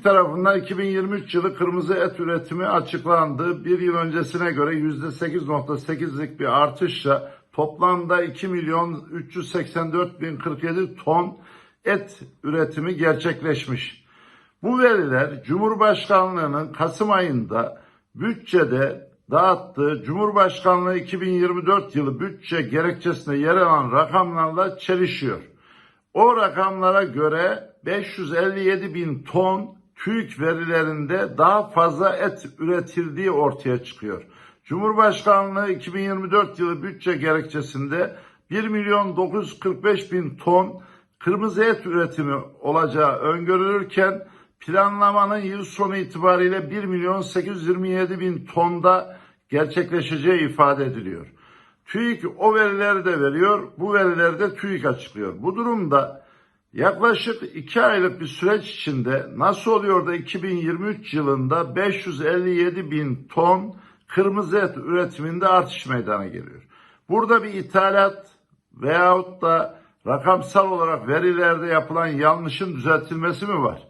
TÜİK tarafından 2023 yılı kırmızı et üretimi açıklandı. Bir yıl öncesine göre %8.8'lik bir artışla toplamda 2 milyon 384 bin 47 ton et üretimi gerçekleşmiş. Bu veriler Cumhurbaşkanlığının Kasım ayında bütçede dağıttığı Cumhurbaşkanlığı 2024 yılı bütçe gerekçesinde yer alan rakamlarla çelişiyor. O rakamlara göre 557 bin ton TÜİK verilerinde daha fazla et üretildiği ortaya çıkıyor. Cumhurbaşkanlığı 2024 yılı bütçe gerekçesinde 1 milyon 945 bin ton kırmızı et üretimi olacağı öngörülürken planlamanın yıl sonu itibariyle 1 milyon 827 bin tonda gerçekleşeceği ifade ediliyor. TÜİK o verileri de veriyor, bu verileri de TÜİK açıklıyor. Bu durumda yaklaşık 2 aylık bir süreç içinde nasıl oluyor da 2023 yılında 557 bin ton kırmızı et üretiminde artış meydana geliyor. Burada bir ithalat veyahut da rakamsal olarak verilerde yapılan yanlışın düzeltilmesi mi var?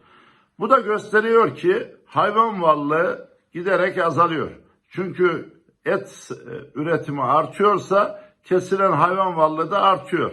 Bu da gösteriyor ki hayvan varlığı giderek azalıyor. Çünkü et e, üretimi artıyorsa kesilen hayvan varlığı da artıyor.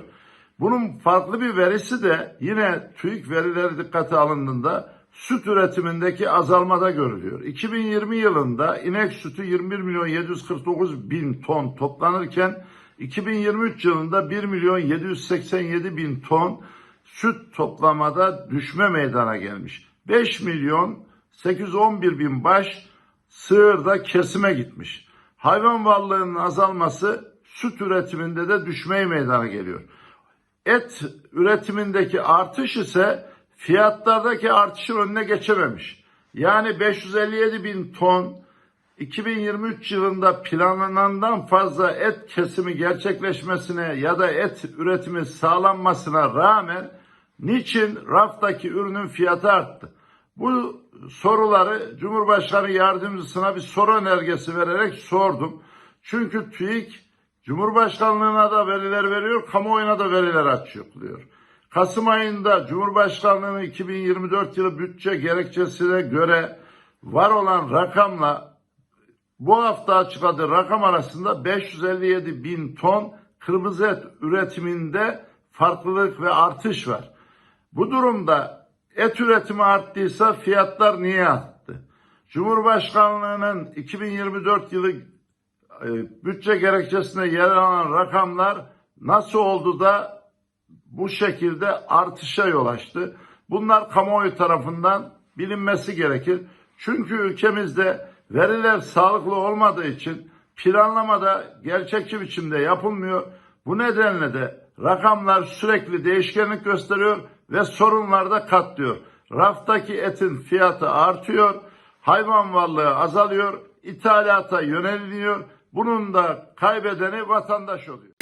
Bunun farklı bir verisi de yine TÜİK verileri dikkate alındığında süt üretimindeki azalmada görülüyor. 2020 yılında inek sütü 21 milyon 749 bin ton toplanırken 2023 yılında 1 milyon 787 bin ton süt toplamada düşme meydana gelmiş. 5 milyon 811 bin baş sığırda kesime gitmiş. Hayvan varlığının azalması süt üretiminde de düşmeyi meydana geliyor. Et üretimindeki artış ise fiyatlardaki artışın önüne geçememiş. Yani 557 bin ton 2023 yılında planlanandan fazla et kesimi gerçekleşmesine ya da et üretimi sağlanmasına rağmen niçin raftaki ürünün fiyatı arttı? Bu soruları Cumhurbaşkanı yardımcısına bir soru önergesi vererek sordum. Çünkü TÜİK Cumhurbaşkanlığına da veriler veriyor, kamuoyuna da veriler açıklıyor. Kasım ayında Cumhurbaşkanlığı'nın 2024 yılı bütçe gerekçesine göre var olan rakamla bu hafta açıkladığı rakam arasında 557 bin ton kırmızı et üretiminde farklılık ve artış var. Bu durumda et üretimi arttıysa fiyatlar niye arttı? Cumhurbaşkanlığının 2024 yılı bütçe gerekçesine yer alan rakamlar nasıl oldu da bu şekilde artışa yol açtı? Bunlar kamuoyu tarafından bilinmesi gerekir. Çünkü ülkemizde veriler sağlıklı olmadığı için planlamada gerçekçi biçimde yapılmıyor. Bu nedenle de rakamlar sürekli değişkenlik gösteriyor ve sorunlar da katlıyor. Raftaki etin fiyatı artıyor, hayvan varlığı azalıyor, ithalata yöneliliyor. Bunun da kaybedeni vatandaş oluyor.